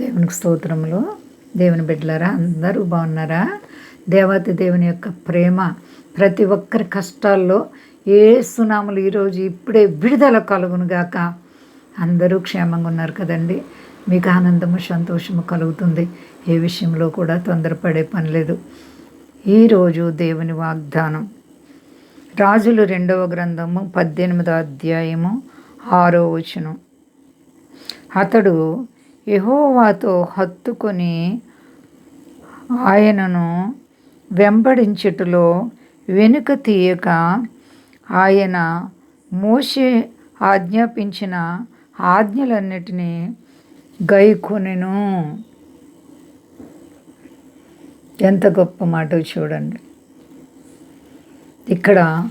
దేవునికి స్తోత్రములు. దేవుని బిడ్డలారా అందరూ బాగున్నారా? దేవత దేవుని యొక్క ప్రేమ ప్రతి ఒక్కరి కష్టాల్లో ఏ సునాములు ఈరోజు ఇప్పుడే విడుదల కలుగును గాక. అందరూ క్షేమంగా ఉన్నారు కదండి. మీకు ఆనందము సంతోషము కలుగుతుంది. ఏ విషయంలో కూడా తొందరపడే పని లేదు. ఈరోజు దేవుని వాగ్దానం. రాజులు రెండవ గ్రంథము పద్దెనిమిదో అధ్యాయము ఆరో వచనం. అతడు యహోవాతో హత్తుకొని ఆయనను వెంబడించుటలో వెనుక తీయక ఆయన మోసే ఆజ్ఞాపించిన ఆజ్ఞలన్నిటినీ గైకొనెను. ఎంత గొప్ప మాట చూడండి. ఇక్కడ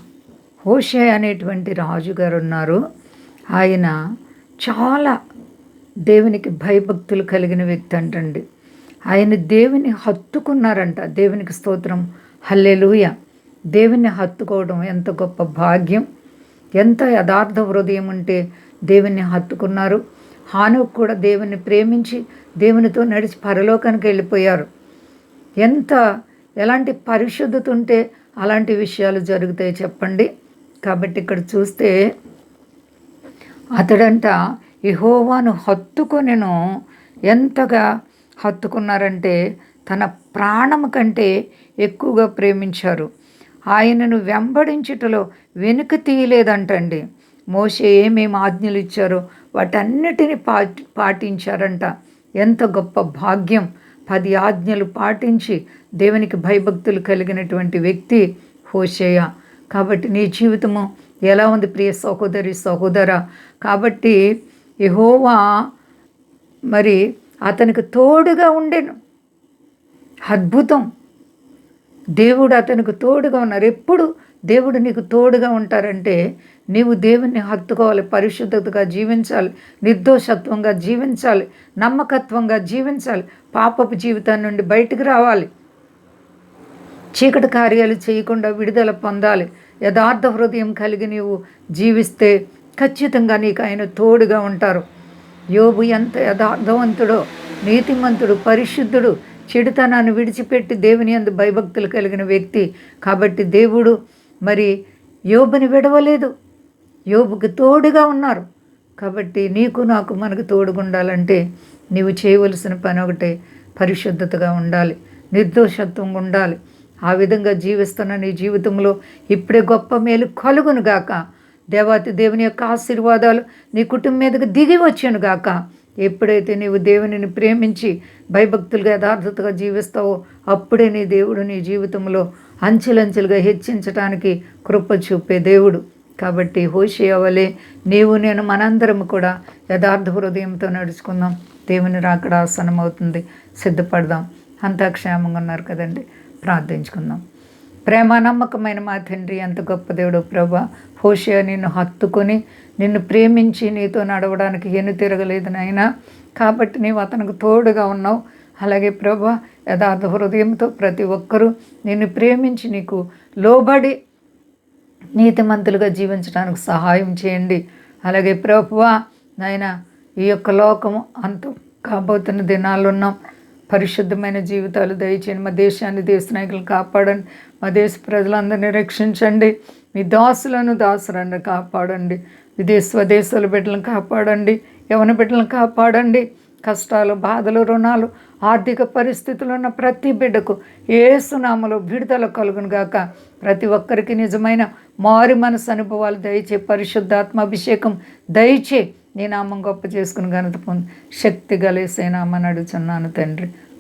హోషే అనేటువంటి రాజుగారు ఉన్నారు ఆయన చాలా దేవునికి భయభక్తులు కలిగిన వ్యక్తి అంటండి. ఆయన దేవుని హత్తుకున్నారంట. దేవునికి స్తోత్రం. హల్లెలూయ. దేవుని హత్తుకోవడం ఎంత గొప్ప భాగ్యం. ఎంత యథార్థ హృదయం ఉంటే దేవుని హత్తుకున్నారు. హానుకు కూడా దేవుని ప్రేమించి దేవునితో నడిచి పరలోకానికి వెళ్ళిపోయారు. ఎంత ఎలాంటి పరిశుద్ధత ఉంటే అలాంటి విషయాలు జరుగుతాయి చెప్పండి. కాబట్టి ఇక్కడ చూస్తే అతడంట యహోవాను హత్తుకొనెను. ఎంతగా హత్తుకున్నారంటే తన ప్రాణం కంటే ఎక్కువగా ప్రేమించారు. ఆయనను వెంబడించుటలో వెనుక తీయలేదంటండి. మోసే ఏమేమి ఆజ్ఞలు ఇచ్చారో వాటన్నిటిని పా పాటించారంట. ఎంత గొప్ప భాగ్యం! పది ఆజ్ఞలు పాటించి దేవునికి భయభక్తులు కలిగినటువంటి వ్యక్తి హోషేయ. కాబట్టి నీ జీవితము ఎలా ఉంది ప్రియ సహోదరి సహోదర? కాబట్టి యహోవా మరి అతనికి తోడుగా ఉండెను. అద్భుతం. దేవుడు అతనికి తోడుగా ఉన్నారు. ఎప్పుడు దేవుడు నీకు తోడుగా ఉంటారంటే నీవు దేవుణ్ణి హత్తుకోవాలి పరిశుద్ధతగా జీవించాలి నిర్దోషత్వంగా జీవించాలి నమ్మకత్వంగా జీవించాలి పాపపు జీవితం నుండి బయటకు రావాలి. చీకటి కార్యాలు చేయకుండా విడుదల పొందాలి. యథార్థ హృదయం కలిగి నీవు జీవిస్తే ఖచ్చితంగా నీకు ఆయన తోడుగా ఉంటారు. యోబు ఎంత యథార్థవంతుడో నీతిమంతుడు పరిశుద్ధుడు చెడుతనాన్ని విడిచిపెట్టి దేవుని అందు భయభక్తులు కలిగిన వ్యక్తి. కాబట్టి దేవుడు మరి యోబుని విడవలేదు. యోబుకి తోడుగా ఉన్నారు. కాబట్టి నీకు నాకు మనకు తోడుగా ఉండాలంటే నీవు చేయవలసిన పని ఒకటే పరిశుద్ధతగా ఉండాలి నిర్దోషత్వంగా ఉండాలి. ఆ విధంగా జీవిస్తున్న నీ జీవితంలో ఇప్పుడే గొప్ప మేలు కలుగునుగాక గాక. దేవాతి దేవుని యొక్క ఆశీర్వాదాలు నీ కుటుంబం మీదకి దిగి వచ్చాను గాక. ఎప్పుడైతే నీవు దేవునిని ప్రేమించి భయభక్తులుగా యథార్థతగా జీవిస్తావో అప్పుడే నీ దేవుడు నీ జీవితంలో అంచెలంచెలుగా హెచ్చించడానికి కృప చూపే దేవుడు. కాబట్టి హోషి అవలే నీవు నేను మనందరం కూడా యథార్థ హృదయంతో నడుచుకుందాం. దేవుని రాకడ ఆసనం అవుతుంది సిద్ధపడదాం. అంతా క్షేమంగా ఉన్నారు కదండి. ప్రార్థించుకుందాం. ప్రేమ నమ్మకమైన మా తండ్రి ఎంత గొప్ప దేవుడు ప్రభా. హోషియా నిన్ను హత్తుకొని నిన్ను ప్రేమించి నీతో నడవడానికి ఎన్ని తిరగలేదు నాయనా. కాబట్టి నీవు అతనికి తోడుగా ఉన్నావు. అలాగే ప్రభా యథార్థ హృదయంతో ప్రతి ఒక్కరూ నిన్ను ప్రేమించి నీకు లోబడి నీతిమంతులుగా జీవించడానికి సహాయం చేయండి. అలాగే ప్రభువా నాయన ఈ యొక్క లోకము అంత కాబోతున్న దినాలున్నాం. పరిశుద్ధమైన జీవితాలు దయచేయండి. మా దేశాన్ని దేశ నాయకులను కాపాడండి. మా దేశ ప్రజలందరినీ రక్షించండి. మీ దాసులను దాసులను కాపాడండి. విదేశ స్వదేశాల బిడ్డలను కాపాడండి. యవన బిడ్డలను కాపాడండి. కష్టాలు బాధలు రుణాలు ఆర్థిక పరిస్థితులు ఉన్న ప్రతి బిడ్డకు ఏసునామలో విడుదల కలుగును గాక. ప్రతి ఒక్కరికి నిజమైన మారి మనసు అనుభవాలు దయచే పరిశుద్ధాత్మ అభిషేకం దయచే నీ నామం గొప్ప చేసుకుని ఘనత పొంది. శక్తి గలేసే నామని అడుగుచున్నాను తండ్రి.